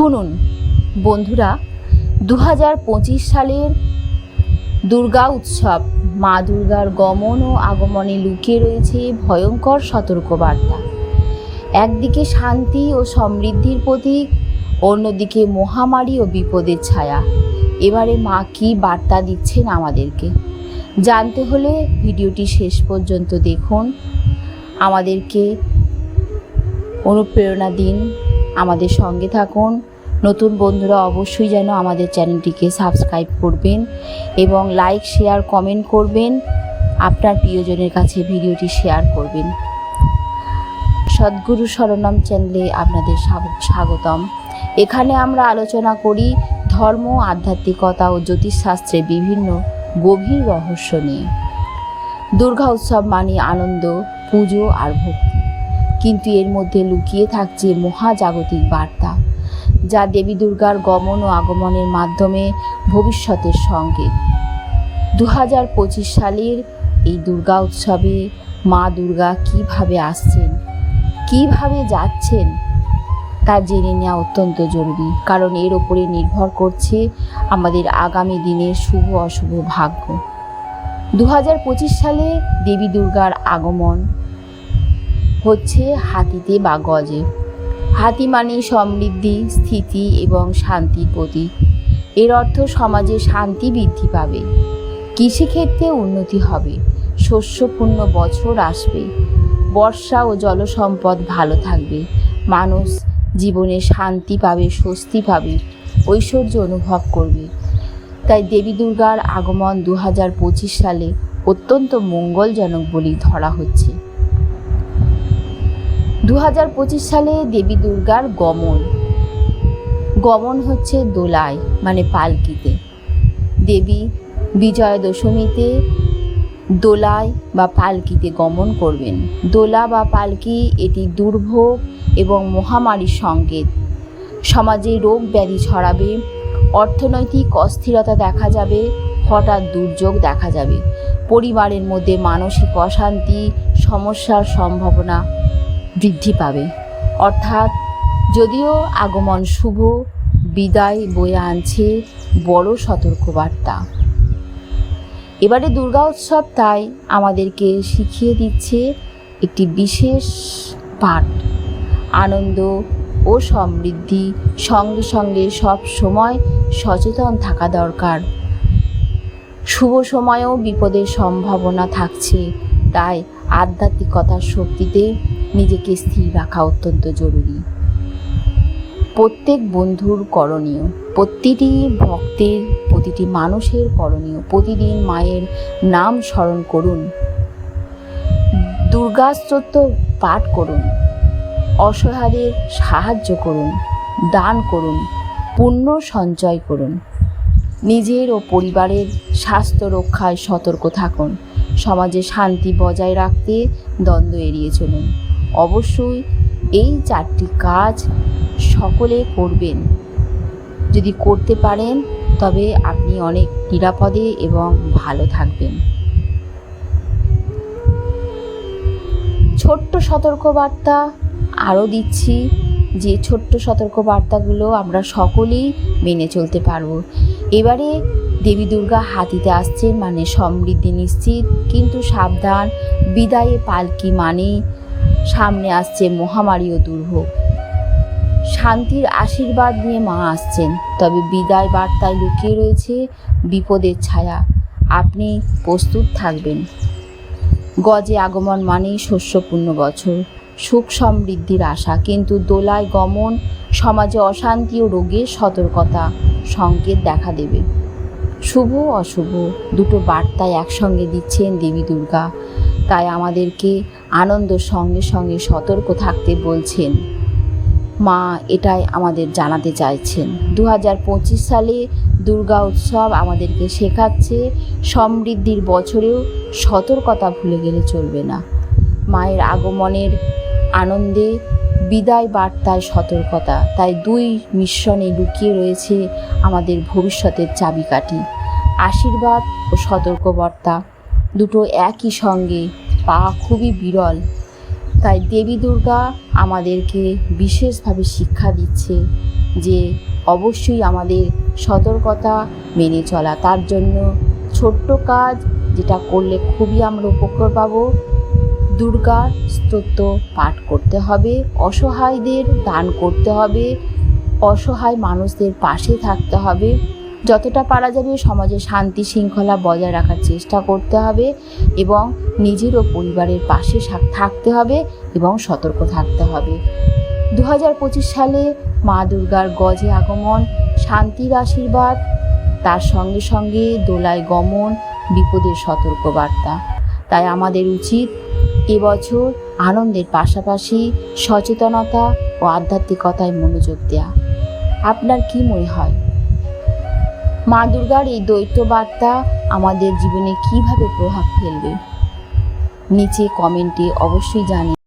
শুনুন, বন্ধুরা দু হাজার পঁচিশ সালের দুর্গা উৎসব। মা দুর্গার গমন ও আগমনে লুকিয়ে রয়েছে ভয়ঙ্কর সতর্কবার্তা। একদিকে শান্তি ও সমৃদ্ধির প্রতীক, অন্যদিকে মহামারী ও বিপদের ছায়া। এবারে মা কী বার্তা দিচ্ছেন আমাদেরকে? জানতে হলে ভিডিওটি শেষ পর্যন্ত দেখুন। আমাদেরকে অনুপ্রেরণা দিন। আমাদের সঙ্গে থাকুন। নতুন বন্ধুরা অবশ্যই যেন আমাদের চ্যানেলটিকে সাবস্ক্রাইব করবেন এবং লাইক, শেয়ার, কমেন্ট করবেন। আপনার প্রিয়জনের কাছে ভিডিওটি শেয়ার করবেন। সদ্গুরু শরণম চ্যানেলে আপনাদের স্বাগতম। এখানে আমরা আলোচনা করি ধর্ম, আধ্যাত্মিকতা ও জ্যোতিষশাস্ত্রের বিভিন্ন গভীর রহস্য নিয়ে। দুর্গা উৎসব মানে আনন্দ, পুজো আর ভক্তি। কিন্তু এর মধ্যে লুকিয়ে থাকছে মহাজাগতিক বার্তা। যা দেবী দুর্গার গমন ও আগমনের মাধ্যমে ভবিষ্যতের সংকেত দু হাজার পঁচিশ সালের এই দুর্গা উৎসবে মা দুর্গা কীভাবে আসছেন, কীভাবে যাচ্ছেন, তা জেনে নেওয়া অত্যন্ত জরুরি, কারণ এর ওপরে নির্ভর করছে আমাদের আগামী দিনের শুভ অশুভ ভাগ্য। দু হাজার পঁচিশ সালে দেবী দুর্গার আগমন হচ্ছে হাতিতে বা গজে। হাতি মানে সমৃদ্ধি, স্থিতি এবং শান্তির প্রতীক। এর অর্থ সমাজে শান্তি বৃদ্ধি পাবে। কৃষিক্ষেত্রে উন্নতি হবে। শস্যপূর্ণ বছর আসবে। বর্ষা ও জলসম্পদ ভালো থাকবে। মানুষ জীবনে শান্তি পাবে, স্বস্তি পাবে, ঐশ্বর্য অনুভব করবে। তাই দেবী দুর্গার আগমন দু হাজার পঁচিশ সালে অত্যন্ত মঙ্গলজনক বলেই ধরা হচ্ছে। দু হাজার পঁচিশ সালে দেবী দুর্গার গমন। গমন হচ্ছে দোলায় মানে পালকিতে। দেবী বিজয়া দশমীতে দোলায় বা পালকিতে গমন করবেন। দোলা বা পালকি এটি দুর্ভোগ এবং মহামারীর সংকেত সমাজে রোগ ব্যাধি ছড়াবে, অর্থনৈতিক অস্থিরতা দেখা যাবে, হঠাৎ দুর্যোগ দেখা যাবে। পরিবারের মধ্যে মানসিক অশান্তি, সমস্যার সম্ভাবনা বৃদ্ধি পাবে। অর্থাৎ যদিও আগমন শুভ, বিদায় বয়ে আনছে বড় সতর্কবার্তা। এবারে দুর্গা উৎসব তাই আমাদেরকে শিখিয়ে দিচ্ছে একটি বিশেষ পাঠ। আনন্দ ও সমৃদ্ধি সঙ্গে সঙ্গে সব সময় সচেতন থাকা দরকার। শুভ সময়েও বিপদের সম্ভাবনা থাকছে, তাই আধ্যাত্মিকতার শক্তিতে নিজেকে স্থির রাখা অত্যন্ত জরুরি। প্রত্যেক বন্ধুর করণীয়, প্রতিটি ভক্তের, প্রতিটি মানুষের করণীয়, প্রতিদিন মায়ের নাম স্মরণ করুন। দুর্গাস্তোত্র পাঠ করুন। অসহায়দের সাহায্য করুন, দান করুন, পুণ্য সঞ্চয় করুন। নিজের ও পরিবারের স্বাস্থ্য রক্ষায় সতর্ক থাকুন। সমাজে শান্তি বজায় রাখতে দ্বন্দ্ব এড়িয়ে চলুন। অবশ্যই এই চারটি কাজ সকলে করবেন। যদি করতে পারেন, তবে আপনি অনেক নিরাপদে এবং ভালো থাকবেন। ছোট্ট সতর্কবার্তা আরও দিচ্ছি, যে ছোট্ট সতর্কবার্তাগুলো আমরা সকলেই মেনে চলতে পারব। এবারে দেবী দুর্গা হাতিতে আসছেন মানে সমৃদ্ধি নিশ্চিত, কিন্তু সাবধান, বিদায়ে পালকি মানে সামনে আসছে মহামারী ও দুর্ভোগ শান্তির আশীর্বাদ নিয়ে মা আসছেন, তবে বিদায় বার্তায় লুকিয়ে রয়েছে বিপদের ছায়া। আপনি প্রস্তুত থাকবেন। গজে আগমন মানেই শস্যপূর্ণ বছর। সুখ সমৃদ্ধির আশা, কিন্তু দোলায় গমন সমাজে অশান্তি ও রোগের সতর্কতা সংকেত দেখা দেবে। শুভ অশুভ, দুটো বার্তায় একসঙ্গে দিচ্ছেন দেবী দুর্গা। তাই আমাদেরকে আনন্দের সঙ্গে সঙ্গে সতর্ক থাকতে বলছেন। মা এটাই আমাদের জানাতে চাইছেন। দু হাজার পঁচিশ সালে দুর্গা উৎসব আমাদেরকে শেখাচ্ছে, সমৃদ্ধির বছরেও সতর্কতা ভুলে গেলে চলবে না। মায়ের আগমনের আনন্দে বিদায় বার্তায় সতর্কতা, তাই দুই মিশ্রণে লুকিয়ে রয়েছে আমাদের ভবিষ্যতের চাবিকাঠি। আশীর্বাদ ও সতর্কবার্তা। দুটো একই সঙ্গে পাওয়া খুবই বিরল। তাই দেবী দুর্গা আমাদেরকে বিশেষভাবে শিক্ষা দিচ্ছে যে অবশ্যই আমাদের সতর্কতা মেনে চলা। তার জন্য ছোট্ট কাজ যেটা করলে খুবই আমরা উপকার পাবো, দুর্গার স্তোত্র পাঠ করতে হবে, অসহায়দের দান করতে হবে, অসহায় মানুষদের পাশে থাকতে হবে। যতটা পারা যাবে সমাজে শান্তি শৃঙ্খলা বজায় রাখার চেষ্টা করতে হবে এবং নিজের ও পরিবারের পাশে থাকতে হবে এবং সতর্ক থাকতে হবে। দু হাজার পঁচিশ সালে মা দুর্গার গজে আগমন, শান্তির আশীর্বাদ, তার সঙ্গে সঙ্গে দোলায় গমন, বিপদের সতর্কবার্তা। তাই আমাদের উচিত এবছর আনন্দের পাশাপাশি সচেতনতা ও আধ্যাত্মিকতায় মনোযোগ দেয়া। আপনার কি মনে হয়? মা দুর্গার এই দ্বৈত বার্তা আমাদের জীবনে কীভাবে প্রভাব ফেলবে? নিচে কমেন্টে অবশ্যই জানিয়ে